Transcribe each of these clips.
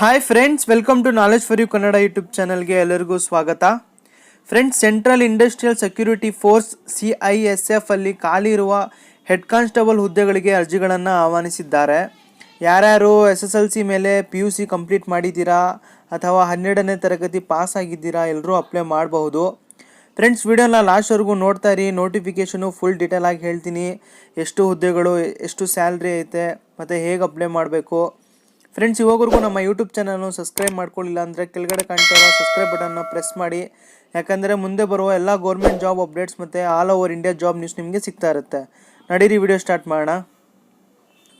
Hi friends welcome to knowledge for you Kannada YouTube ಚಾನಲ್ಗೆ ಎಲ್ಲರಿಗೂ ಸ್ವಾಗತ. Friends central industrial security force C I S F ಅಲ್ಲಿ ಖಾಲಿ ಇರುವ ಹೆಡ್ ಕಾನ್ಸ್ಟೇಬಲ್ ಹುದ್ದೆಗಳಿಗೆ ಅರ್ಜಿಗಳನ್ನು ಆಹ್ವಾನಿಸಿದ್ದಾರೆ. ಯಾರ್ಯಾರು ಎಸ್ ಎಸ್ ಎಲ್ ಸಿ ಮೇಲೆ ಪಿ ಯು ಸಿ ಕಂಪ್ಲೀಟ್ ಮಾಡಿದ್ದೀರಾ ಅಥವಾ ಹನ್ನೆರಡನೇ ತರಗತಿ ಪಾಸ್ ಆಗಿದ್ದೀರಾ ಎಲ್ಲರೂ ಅಪ್ಲೈ ಮಾಡಬಹುದು. ಫ್ರೆಂಡ್ಸ್ ವಿಡಿಯೋನ ಲಾಸ್ಟ್ವರೆಗೂ ನೋಡ್ತಾ ಇರಿ ನೋಟಿಫಿಕೇಷನು ಫುಲ್ ಡೀಟೇಲ್ ಆಗಿ ಹೇಳ್ತೀನಿ. ಎಷ್ಟು ಹುದ್ದೆಗಳು, ಎಷ್ಟು ಸ್ಯಾಲ್ರಿ ಐತೆ, ಮತ್ತು ಹೇಗೆ ಅಪ್ಲೈ ಮಾಡಬೇಕು. ಫ್ರೆಂಡ್ಸ್ ಇವಾಗವರೆಗೂ ನಮ್ಮ ಯೂಟ್ಯೂಬ್ ಚಾನಲ್ನು ಸಬ್ಸ್ಕ್ರೈಬ್ ಮಾಡ್ಕೊಳ್ಳಿಲ್ಲ ಅಂದರೆ ಕೆಳಗಡೆ ಕಾಣ್ತಾ ಇರೋ ಸಬ್ಸ್ಕ್ರೈಬ್ ಬಟನ್ನ ಪ್ರೆಸ್ ಮಾಡಿ. ಯಾಕಂದರೆ ಮುಂದೆ ಬರುವ ಎಲ್ಲ ಗೌರ್ಮೆಂಟ್ ಜಾಬ್ ಅಪ್ಡೇಟ್ಸ್ ಮತ್ತು all over India job news ನಿಮಗೆ ಸಿಗ್ತಾ ಇರುತ್ತೆ. ನಡೀರಿ ವಿಡಿಯೋ ಸ್ಟಾರ್ಟ್ ಮಾಡೋಣ.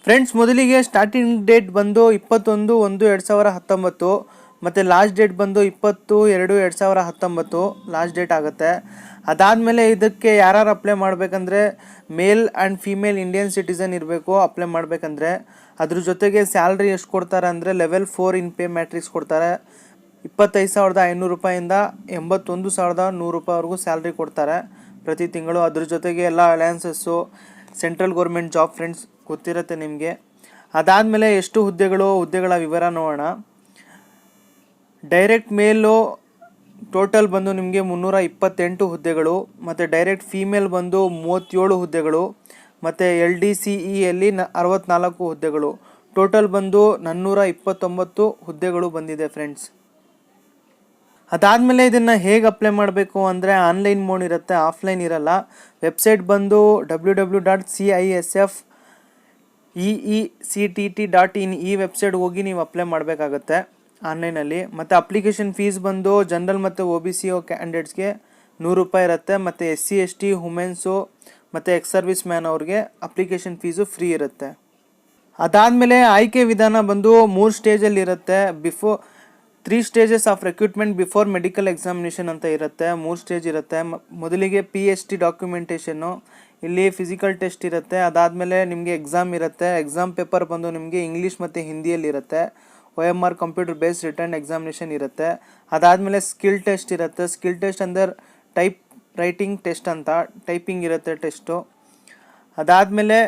ಫ್ರೆಂಡ್ಸ್ ಮೊದಲಿಗೆ ಸ್ಟಾರ್ಟಿಂಗ್ ಡೇಟ್ ಬಂದು ಇಪ್ಪತ್ತೊಂದು ಒಂದು ಎರಡು ಸಾವಿರ ಹತ್ತೊಂಬತ್ತು. ಮತ್ತು ಲಾಸ್ಟ್ ಡೇಟ್ ಬಂದು ಇಪ್ಪತ್ತು, ಎರಡು ಎರಡು ಸಾವಿರ ಹತ್ತೊಂಬತ್ತು ಲಾಸ್ಟ್ ಡೇಟ್ ಆಗುತ್ತೆ. ಅದಾದಮೇಲೆ ಇದಕ್ಕೆ ಯಾರು ಅಪ್ಲೈ ಮಾಡಬೇಕಂದ್ರೆ male and female Indian citizen ಇರಬೇಕು ಅಪ್ಲೈ ಮಾಡಬೇಕಂದ್ರೆ. ಅದ್ರ ಜೊತೆಗೆ ಸ್ಯಾಲ್ರಿ ಎಷ್ಟು ಕೊಡ್ತಾರೆ ಅಂದರೆ level four in pay matrix ಕೊಡ್ತಾರೆ. ಇಪ್ಪತ್ತೈದು ಸಾವಿರದ ಐನೂರು ರೂಪಾಯಿಂದ ಎಂಬತ್ತೊಂದು ಸಾವಿರದ ನೂರು ರೂಪಾಯಿವರೆಗೂ ಸ್ಯಾಲ್ರಿ ಕೊಡ್ತಾರೆ ಪ್ರತಿ ತಿಂಗಳು. ಅದ್ರ ಜೊತೆಗೆ ಎಲ್ಲ allowances central government job friends ಗೊತ್ತಿರುತ್ತೆ ನಿಮಗೆ. ಅದಾದಮೇಲೆ ಎಷ್ಟು ಹುದ್ದೆಗಳು, ಹುದ್ದೆಗಳ ವಿವರ ನೋಡೋಣ. ಡೈರೆಕ್ಟ್ ಮೇಲು ಟೋಟಲ್ ಬಂದು ನಿಮಗೆ ಮುನ್ನೂರ ಇಪ್ಪತ್ತೆಂಟು ಹುದ್ದೆಗಳು, ಮತ್ತು ಡೈರೆಕ್ಟ್ ಫೀಮೇಲ್ ಬಂದು ಮೂವತ್ತೇಳು ಹುದ್ದೆಗಳು, ಮತ್ತು ಎಲ್ ಡಿ ಸಿ ಇಯಲ್ಲಿ ನ ಅರವತ್ನಾಲ್ಕು ಹುದ್ದೆಗಳು. ಟೋಟಲ್ ಬಂದು ನಾನ್ನೂರ ಇಪ್ಪತ್ತೊಂಬತ್ತು ಹುದ್ದೆಗಳು ಬಂದಿದೆ ಫ್ರೆಂಡ್ಸ್. ಅದಾದಮೇಲೆ ಇದನ್ನು ಹೇಗೆ ಅಪ್ಲೈ ಮಾಡಬೇಕು ಅಂದರೆ ಆನ್ಲೈನ್ ಮೋಡ್ ಇರುತ್ತೆ, ಆಫ್ಲೈನ್ ಇರಲ್ಲ. ವೆಬ್ಸೈಟ್ ಬಂದು W W dot C I S F E E C T T dot in ಈ ವೆಬ್ಸೈಟ್ ಹೋಗಿ ನೀವು ಅಪ್ಲೈ ಮಾಡಬೇಕಾಗತ್ತೆ. ಆನ್ಲೈನಲ್ಲಿ ಮತ್ತು ಅಪ್ಲಿಕೇಶನ್ ಫೀಸ್ ಬಂದು ಜನರಲ್ ಮತ್ತು ಒ ಬಿ ಸಿ ಕ್ಯಾಂಡಿಡೇಟ್ಸ್ಗೆ ನೂರು ರೂಪಾಯಿ ಇರುತ್ತೆ. ಮತ್ತು S C S T womens ಮತ್ತು ಎಕ್ಸ್ ಸರ್ವಿಸ್ ಮ್ಯಾನ್ ಅವ್ರಿಗೆ ಅಪ್ಲಿಕೇಶನ್ ಫೀಸು ಫ್ರೀ ಇರುತ್ತೆ. ಅದಾದಮೇಲೆ ಆಯ್ಕೆ ವಿಧಾನ ಬಂದು ಮೂರು ಸ್ಟೇಜಲ್ಲಿ ಇರುತ್ತೆ. Before three stages of recruitment before medical examination ಅಂತ ಇರುತ್ತೆ. ಮೂರು ಸ್ಟೇಜ್ ಇರುತ್ತೆ. ಮೊದಲಿಗೆ ಪಿ ಎಚ್ ಟಿ ಡಾಕ್ಯುಮೆಂಟೇಷನ್ನು ಇಲ್ಲಿ ಫಿಸಿಕಲ್ ಟೆಸ್ಟ್ ಇರುತ್ತೆ. ಅದಾದಮೇಲೆ ನಿಮಗೆ ಎಕ್ಸಾಮ್ ಇರುತ್ತೆ. ಎಕ್ಸಾಮ್ ಪೇಪರ್ ಬಂದು ನಿಮಗೆ ಇಂಗ್ಲೀಷ್ ಮತ್ತು ಹಿಂದಿಯಲ್ಲಿ ಇರುತ್ತೆ. O M R computer based written examination ಇರುತ್ತೆ. ಅದಾದಮೇಲೆ ಸ್ಕಿಲ್ ಟೆಸ್ಟ್ ಇರುತ್ತೆ. ಸ್ಕಿಲ್ ಟೆಸ್ಟ್ ಅಂದರೆ ಟೈಪ್ ರೈಟಿಂಗ್ ಟೆಸ್ಟ್ ಅಂತ ಟೈಪಿಂಗ್ ಇರುತ್ತೆ ಟೆಸ್ಟು ಅದಾದಮೇಲೆ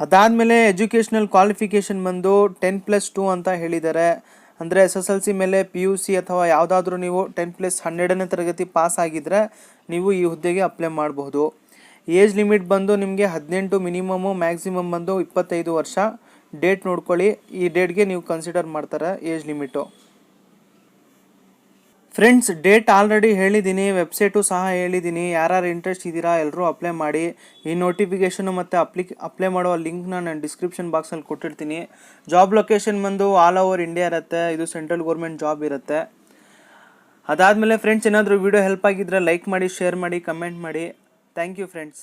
ಅದಾದಮೇಲೆ ಎಜುಕೇಷ್ನಲ್ ಕ್ವಾಲಿಫಿಕೇಷನ್ ಬಂದು ಟೆನ್ ಪ್ಲಸ್ ಟೂ ಅಂತ ಹೇಳಿದ್ದಾರೆ ಅಂದರೆ ಎಸ್ ಎಸ್ ಎಲ್ ಸಿ ಮೇಲೆ ಪಿ ಯು ಸಿ ಅಥವಾ ಯಾವುದಾದ್ರೂ ನೀವು ಟೆನ್ ಪ್ಲಸ್ ಹನ್ನೆರಡನೇ ತರಗತಿ ಪಾಸ್ ಆಗಿದ್ದರೆ ನೀವು ಈ ಹುದ್ದೆಗೆ ಅಪ್ಲೈ ಮಾಡಬಹುದು ಏಜ್ ಲಿಮಿಟ್ ಬಂದು ನಿಮಗೆ ಹದಿನೆಂಟು ಮಿನಿಮಮ್ಮು ಮ್ಯಾಕ್ಸಿಮಮ್ ಬಂದು ಇಪ್ಪತ್ತೈದು ವರ್ಷ. ಡೇಟ್ ನೋಡ್ಕೊಳ್ಳಿ. ಈ ಡೇಟ್ಗೆ ನೀವು ಕನ್ಸಿಡರ್ ಮಾಡ್ತಾರೆ age limit friends date already ಹೇಳಿದ್ದೀನಿ ವೆಬ್ಸೈಟು ಸಹ ಹೇಳಿದ್ದೀನಿ. ಯಾರ್ಯಾರು ಇಂಟ್ರೆಸ್ಟ್ ಇದ್ದೀರಾ ಎಲ್ಲರೂ ಅಪ್ಲೈ ಮಾಡಿ. ಈ ನೋಟಿಫಿಕೇಷನು ಮತ್ತು ಅಪ್ಲಿ ಅಪ್ಲೈ ಮಾಡುವ ಲಿಂಕ್ನ ನಾನು ಡಿಸ್ಕ್ರಿಪ್ಷನ್ ಬಾಕ್ಸಲ್ಲಿ ಕೊಟ್ಟಿರ್ತೀನಿ. ಜಾಬ್ ಲೊಕೇಶನ್ ಬಂದು ಆಲ್ ಓವರ್ ಇಂಡಿಯಾ ಇರುತ್ತೆ. ಇದು ಸೆಂಟ್ರಲ್ ಗೌರ್ಮೆಂಟ್ ಜಾಬ್ ಇರುತ್ತೆ. ಅದಾದಮೇಲೆ ಫ್ರೆಂಡ್ಸ್ ಏನಾದರೂ ವೀಡಿಯೋ ಹೆಲ್ಪ್ ಆಗಿದ್ದರೆ ಲೈಕ್ ಮಾಡಿ ಶೇರ್ ಮಾಡಿ ಕಮೆಂಟ್ ಮಾಡಿ. Thank you friends